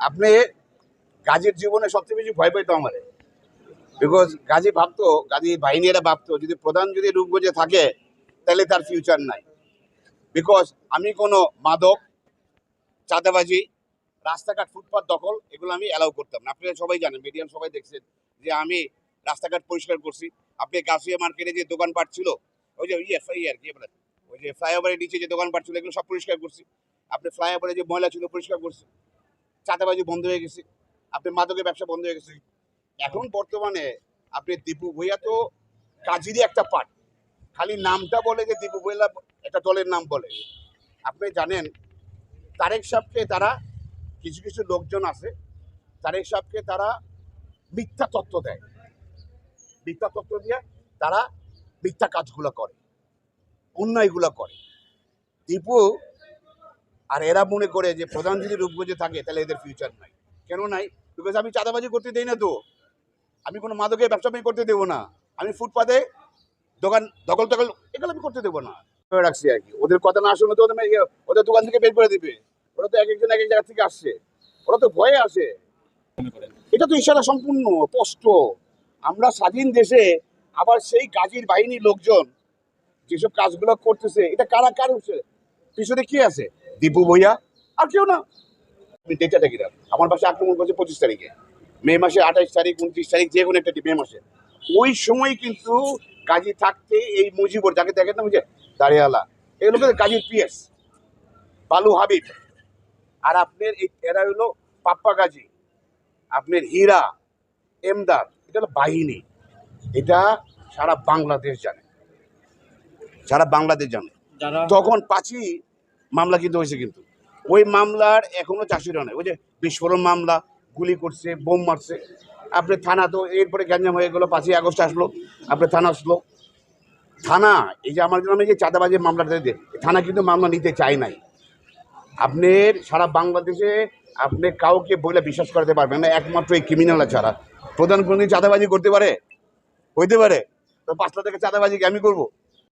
আপনি গাজীর জীবনে সবচেয়ে বেশি ভয় পাইতো আমারে। বিকজ গাজী ভাবতো, গাজী বাহিনীরা ভাবতো, যদি প্রধান যদি রূপগঞ্জে থাকে, তাহলে তার ফিউচার নাই। বিকজ আমি কোনো মাদক, চাঁদাবাজি, রাস্তাঘাট, ফুটপাত, দখল, এগুলো আমি অ্যালাউ করতাম না। আপনারা সবাই জানেন মিডিয়াম সবাই দেখছেন, যে আমি রাস্তাঘাট পরিষ্কার করছি। আপনি গাছিয়া মার্কেটে যে দোকানপাট ছিল, ওই যে ইয়ে আর কি বলে ওই যে ফ্লাইওভারের নিচে যে দোকানপাট ছিল, এগুলো সব পরিষ্কার করছি। আপনি ফ্লাইওভারে যে ময়লা ছিল, পরিষ্কার করছি চাঁদাবাজি বন্ধ হয়ে গেছে, আপনি মাদকের ব্যবসা বন্ধ হয়ে গেছে। এখন বর্তমানে আপনি দীপু ভুইয়া তো কাজেরই একটা পার্ট খালি নামটা বলে যে দীপু ভুইয়া একটা দলের নাম বলে। আপনি জানেন, তারেক সাহেবকে তারা কিছু কিছু লোকজন আছে, তারেক সাহেবকে তারা মিথ্যা তত্ত্ব দেয়। মিথ্যা তত্ত্ব দিয়ে তারা মিথ্যা কাজগুলো করে, অন্যায়গুলো করে। দীপু আর এরা মনে করে যে প্রধান যদি রূপগঞ্জে থাকে, তাহলে এদের ফিউচার নাই। কেন নাই? বিকজ আমি চাঁদাবাজি করতে দেই না তো। আমি কোনো মাদকের ব্যবসা আমি করতে দেবো না। আমি ফুটপাতে দোকান দখল টকল এগুলো আমি করতে দেবো না। রাখছি আর কি। ওদের কথা না শুনে তো ওদের ওদের দোকান থেকে বের করে দিবে। ওরা তো এক একজন এক এক জায়গা থেকে আসছে। ওরা তো ভয়ে আসে এটা তো ইশারা সম্পূর্ণ, স্পষ্ট। আমরা স্বাধীন দেশে আবার সেই গাজীর বাহিনীর লোকজন যেসব কাজগুলো করতেছে, এটা কারা কার পিছনে কি আছে? দীপু ভইয়া আর কেউ না। ডেটাটা কিনা আমার পাশে আক্রমণ করছে পঁচিশ তারিখে। মে মাসে আঠাইশ তারিখ উনত্রিশ তারিখ যে কোনো একটা মে মাসে। ওই সময় কিন্তু কাজী থাকতে এই মুজিবর যাকে দেখেন না বুঝে দাঁড়িয়ালা এগুলো কিন্তু কাজীর পিএস। বালু হাবিব। আর আপনার এই এরা হলো পাপ্পা গাজী আপনার হীরা এমদাদ। এটা হলো বাহিনী। এটা সারা বাংলাদেশ জানে। সারা বাংলাদেশ জানে। তখন পাঁচই মামলা কিন্তু হয়েছে কিন্তু। ওই মামলার এখনও চাষিরা নেই। ওই যে বিস্ফোরণ মামলা, গুলি করছে, বোম মারছে। আপনি থানা তো এরপরে গ্যাঞ্জাম হয়ে গেলো, পাঁচই আগস্ট আসলো, আপনি থানা আসলো। থানা, এই যে আমার গ্রামে যে চাঁদাবাজির মামলাটা দিয়ে থানা কিন্তু মামলা নিতে চায় নাই। আপনার সারা বাংলাদেশে আপনি কাউকে বলে বিশ্বাস করতে পারবেন না, একমাত্র এই ক্রিমিনালরা ছাড়া। প্রধান কোনদিন চাঁদাবাজি করতে পারে? হইতে পারে। তো পাঁচটা থেকে চাঁদাবাজি কি আমি করব?